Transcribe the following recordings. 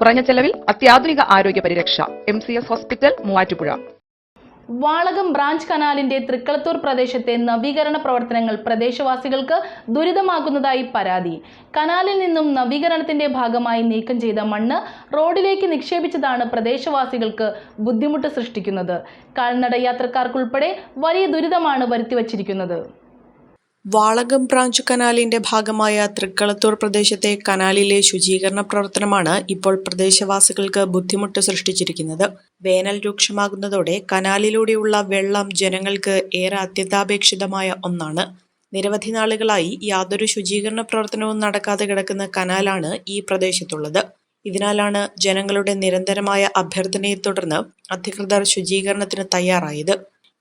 കുറഞ്ഞ ചെലവിൽ അത്യാധുനിക ആരോഗ്യ പരിരക്ഷ. M C S hospital Muvattupuzha. Valakam branch കനാലിന്റെ Thrikkalathoor പ്രദേശത്തെ നവീകരണ പ്രവർത്തനങ്ങൾ പ്രദേശവാസികൾക്ക് ദുരിതമാകുന്നതായി പരാതി. കനാലിൽ നിന്നും നവീകരണത്തിന്റെ ഭാഗമായി നീക്കം ചെയ്ത മണ്ണ് റോഡിലേക്ക് നിക്ഷേപിച്ചതാണ് പ്രദേശവാസികൾക്ക് ബുദ്ധിമുട്ട് സൃഷ്ടിക്കുന്നത്. കാൽനട യാത്രക്കാർക്കുൾപ്പെടെ വലിയ ദുരിതമാണ് വരുത്തിവച്ചിരിക്കുന്നത്. വാളകം ബ്രാഞ്ച് കനാലിന്റെ ഭാഗമായ തൃക്കളത്തൂർ പ്രദേശത്തെ കനാലിലെ ശുചീകരണ പ്രവർത്തനമാണ് ഇപ്പോൾ പ്രദേശവാസികൾക്ക് ബുദ്ധിമുട്ട് സൃഷ്ടിച്ചിരിക്കുന്നത്. വേനൽ രൂക്ഷമാകുന്നതോടെ കനാലിലൂടെയുള്ള വെള്ളം ജനങ്ങൾക്ക് ഏറെ അത്യന്താപേക്ഷിതമായ ഒന്നാണ്. നിരവധി നാളുകളായി യാതൊരു ശുചീകരണ പ്രവർത്തനവും നടക്കാതെ കിടക്കുന്ന കനാലാണ് ഈ പ്രദേശത്തുള്ളത്. ഇതിനാലാണ് ജനങ്ങളുടെ നിരന്തരമായ അഭ്യർത്ഥനയെ തുടർന്ന് അധികൃതർ ശുചീകരണത്തിന് തയ്യാറായത്.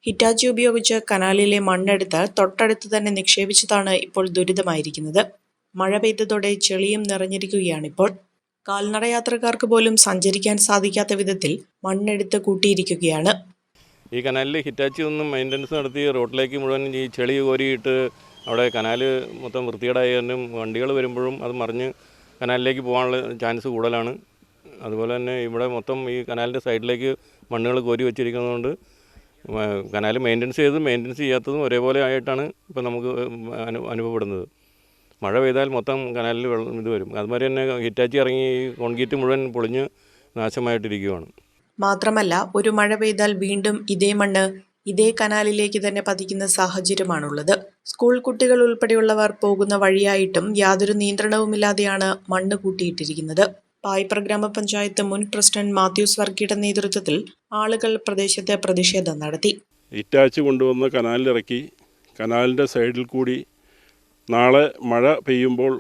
ഹിറ്റാച്ചി ഉപയോഗിച്ച് കനാലിലെ മണ്ണെടുത്ത് തൊട്ടടുത്ത് തന്നെ നിക്ഷേപിച്ചതാണ് ഇപ്പോൾ ദുരിതമായിരിക്കുന്നത്. മഴ പെയ്തതോടെ ചെളിയും നിറഞ്ഞിരിക്കുകയാണിപ്പോൾ. കാൽനട യാത്രക്കാർക്ക് പോലും സഞ്ചരിക്കാൻ സാധിക്കാത്ത വിധത്തിൽ മണ്ണെടുത്ത് കൂട്ടിയിരിക്കുകയാണ്. ഈ കനാലിൽ ഹിറ്റാച്ചി ഒന്നും മെയിന്റനൻസ് നടത്തി റോഡിലേക്ക് മുഴുവൻ ഈ ചെളി കോരിയിട്ട് അവിടെ കനാൽ മൊത്തം വൃത്തികേടായതിനും വണ്ടികൾ വരുമ്പോഴും അത് മറിഞ്ഞ് കനാലിലേക്ക് പോകാനുള്ള ചാൻസ് കൂടുതലാണ്. അതുപോലെ തന്നെ ഇവിടെ മൊത്തം ഈ കനാലിന്റെ സൈഡിലേക്ക് മണ്ണുകൾ കോരി വെച്ചിരിക്കുന്നതുകൊണ്ട് കനാൽ മെയിന്റനൻസ് ചെയ്തതും മെയിന്റനൻസ് ചെയ്യാത്തതും ഒരേപോലെ ആയിട്ടാണ് ഇപ്പോൾ നമുക്ക് അനു അനുഭവപ്പെടുന്നത്. മഴ പെയ്താൽ മൊത്തം കനാലിൽ വെള്ളം ഇത് വരും. അതുമാതിരി തന്നെ ഹിറ്റാച്ചി ഇറങ്ങി കോൺക്രീറ്റ് മുഴുവൻ പൊളിഞ്ഞ് നാശമായിട്ടിരിക്കുകയാണ് മാത്രമല്ല ഒരു മഴ പെയ്താൽ വീണ്ടും ഇതേ മണ്ണ് ഇതേ കനാലിലേക്ക് തന്നെ പതിക്കുന്ന സാഹചര്യമാണുള്ളത്. സ്കൂൾ കുട്ടികൾ ഉൾപ്പെടെയുള്ളവർ പോകുന്ന വഴിയായിട്ടും യാതൊരു നിയന്ത്രണവുമില്ലാതെയാണ് മണ്ണ് കൂട്ടിയിട്ടിരിക്കുന്നത്. പായിപ്ര ഗ്രാമപഞ്ചായത്ത് മുൻ പ്രസിഡന്റ് മാത്യൂസ് വർഗിയുടെ നേതൃത്വത്തിൽ ആളുകൾ പ്രദേശത്തെ പ്രതിഷേധം നടത്തി. ഇറ്റാച്ച് കൊണ്ടുവന്ന് കനാലിലിറക്കി കനാലിന്റെ സൈഡിൽ കൂടി നാളെ മഴ പെയ്യുമ്പോൾ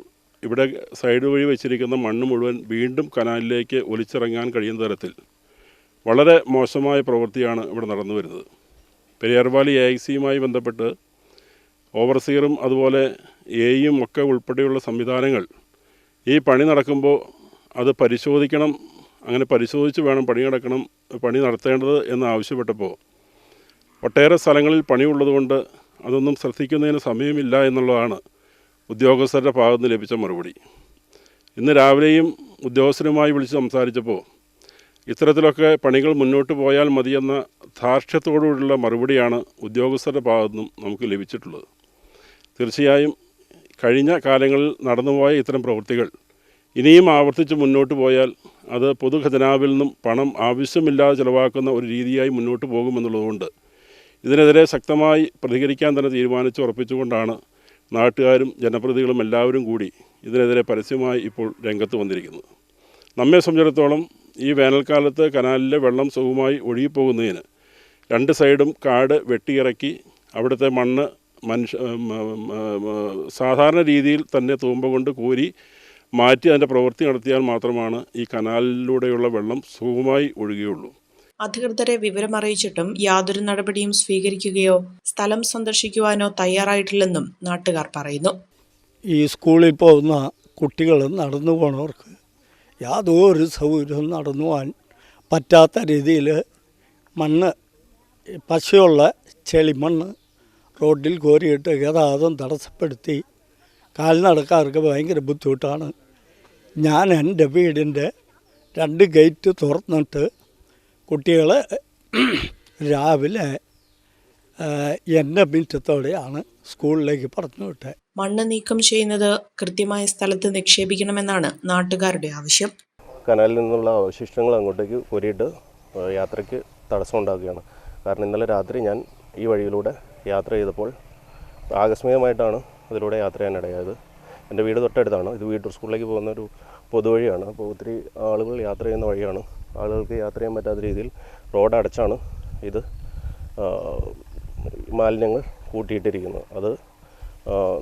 ഇവിടെ സൈഡ് വഴി വെച്ചിരിക്കുന്ന മണ്ണ് മുഴുവൻ വീണ്ടും കനാലിലേക്ക് ഒലിച്ചിറങ്ങാൻ കഴിയുന്ന തരത്തിൽ വളരെ മോശമായ പ്രവൃത്തിയാണ് ഇവിടെ നടന്നു വരുന്നത്. പെരിയാർവാലി എ സിയുമായി ബന്ധപ്പെട്ട് ഓവർസീറും അതുപോലെ എയും ഒക്കെ ഉൾപ്പെടെയുള്ള സംവിധാനങ്ങൾ ഈ പണി നടക്കുമ്പോൾ അത് പരിശോധിക്കണം അങ്ങനെ പരിശോധിച്ച് വേണം പണി കിടക്കണം പണി നടത്തേണ്ടത് എന്ന് ആവശ്യപ്പെട്ടപ്പോൾ ഒട്ടേറെ സ്ഥലങ്ങളിൽ പണിയുള്ളതുകൊണ്ട് അതൊന്നും ശ്രദ്ധിക്കുന്നതിന് സമയമില്ല എന്നുള്ളതാണ് ഉദ്യോഗസ്ഥരുടെ ഭാഗത്ത് നിന്ന് ലഭിച്ച മറുപടി. ഇന്ന് രാവിലെയും ഉദ്യോഗസ്ഥരുമായി വിളിച്ച് സംസാരിച്ചപ്പോൾ ഇത്തരത്തിലൊക്കെ പണികൾ മുന്നോട്ട് പോയാൽ മതിയെന്ന ധാർഷ്ട്യത്തോടുകൂടിയുള്ള മറുപടിയാണ് ഉദ്യോഗസ്ഥരുടെ ഭാഗത്തു നിന്നും നമുക്ക് ലഭിച്ചിട്ടുള്ളത്. തീർച്ചയായും കഴിഞ്ഞ കാലങ്ങളിൽ നടന്നുപോയ ഇത്തരം പ്രവൃത്തികൾ ഇനിയും ആവർത്തിച്ച് മുന്നോട്ട് പോയാൽ അത് പൊതുഖജനാവിൽ നിന്നും പണം ആവശ്യമില്ലാതെ ചിലവാക്കുന്ന ഒരു രീതിയായി മുന്നോട്ട് പോകുമെന്നുള്ളതുകൊണ്ട് ഇതിനെതിരെ ശക്തമായി പ്രതികരിക്കാൻ തന്നെ തീരുമാനിച്ച് ഉറപ്പിച്ചുകൊണ്ടാണ് നാട്ടുകാരും ജനപ്രതിനിധികളും എല്ലാവരും കൂടി ഇതിനെതിരെ പരസ്യമായി ഇപ്പോൾ രംഗത്ത് വന്നിരിക്കുന്നത്. നമ്മെ സംബന്ധിച്ചിടത്തോളം ഈ വേനൽക്കാലത്ത് കനാലിലെ വെള്ളം സുഖമായി ഒഴുകിപ്പോകുന്നതിന് രണ്ട് സൈഡും കാട് വെട്ടിയിറക്കി അവിടുത്തെ മണ്ണ് മനുഷ്യ സാധാരണ രീതിയിൽ തന്നെ തൂമ്പ കൊണ്ട് കോരി മാറ്റി അതിന്റെ പ്രവൃത്തി നടത്തിയാൽ മാത്രമാണ് ഈ കനാലിലൂടെയുള്ള വെള്ളം സുഖമായി ഒഴുകുകയുള്ളൂ അധികൃതരെ വിവരമറിയിച്ചിട്ടും യാതൊരു നടപടിയും സ്വീകരിക്കുകയോ സ്ഥലം സന്ദർശിക്കുവാനോ തയ്യാറായിട്ടില്ലെന്നും നാട്ടുകാർ പറയുന്നു. ഈ സ്കൂളിൽ പോകുന്ന കുട്ടികൾ നടന്നു പോണവർക്ക് യാതൊരു സൗകര്യവും നടന്നു പോകാൻ പറ്റാത്ത രീതിയിൽ മണ്ണ് പശയുള്ള ചെളിമണ്ണ് റോഡിൽ കോരിയിട്ട് ഗതാഗതം തടസ്സപ്പെടുത്തി കാൽനടക്കാർക്ക് ഭയങ്കര ബുദ്ധിമുട്ടാണ്. ഞാൻ എന്റെ വീടിന്റെ രണ്ട് ഗേറ്റ് തുറന്നിട്ട് കുട്ടികളെ രാവിലെ എന്റെ മിറ്റത്തോടെയാണ് സ്കൂളിലേക്ക് പറഞ്ഞു വിട്ടത്. മണ്ണ് നീക്കം ചെയ്യുന്നത് കൃത്യമായ സ്ഥലത്ത് നിക്ഷേപിക്കണമെന്നാണ് നാട്ടുകാരുടെ ആവശ്യം. കനാലിൽ നിന്നുള്ള അവശിഷ്ടങ്ങൾ അങ്ങോട്ടേക്ക് കോരിയിട്ട് യാത്രയ്ക്ക് തടസ്സം ഉണ്ടാക്കുകയാണ്. കാരണം ഇന്നലെ രാത്രി ഞാൻ ഈ വഴിയിലൂടെ യാത്ര ചെയ്തപ്പോൾ ആകസ്മികമായിട്ടാണ് അതിലൂടെ യാത്ര ചെയ്യാനിടയായത് എന്റെ വീട് തൊട്ടടുത്താണ്. ഇത് വീട്ടൂർ സ്കൂളിലേക്ക് പോകുന്ന ഒരു പൊതുവഴിയാണ്. അപ്പോൾ ഒത്തിരി ആളുകൾ യാത്ര ചെയ്യുന്ന വഴിയാണ്. ആളുകൾക്ക് യാത്ര ചെയ്യാൻ പറ്റാത്ത രീതിയിൽ റോഡ് അടച്ചാണ് ഇത് മാലിന്യങ്ങൾ കൂട്ടിയിട്ടിരിക്കുന്നത്. അത്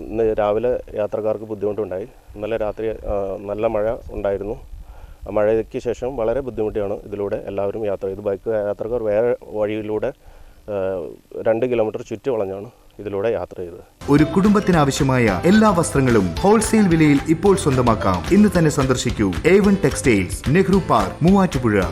ഇന്ന് രാവിലെ യാത്രക്കാർക്ക് ബുദ്ധിമുട്ടുണ്ടായി. ഇന്നലെ രാത്രി നല്ല മഴ ഉണ്ടായിരുന്നു. മഴയ്ക്ക് ശേഷം വളരെ ബുദ്ധിമുട്ടിയാണ് ഇതിലൂടെ എല്ലാവരും യാത്ര ചെയ്ത് ബൈക്ക് യാത്രക്കാർ വേറെ വഴിയിലൂടെ രണ്ട് കിലോമീറ്റർ ചുറ്റി വളഞ്ഞാണ് ഇതിലൂടെ യാത്ര ചെയ്തത്. ഒരു കുടുംബത്തിനാവശ്യമായ എല്ലാ വസ്ത്രങ്ങളും ഹോൾസെയിൽ വിലയിൽ ഇപ്പോൾ സ്വന്തമാക്കാം. ഇന്ന് തന്നെ സന്ദർശിക്കൂ. A one textiles Nehru park Muvattupuzha.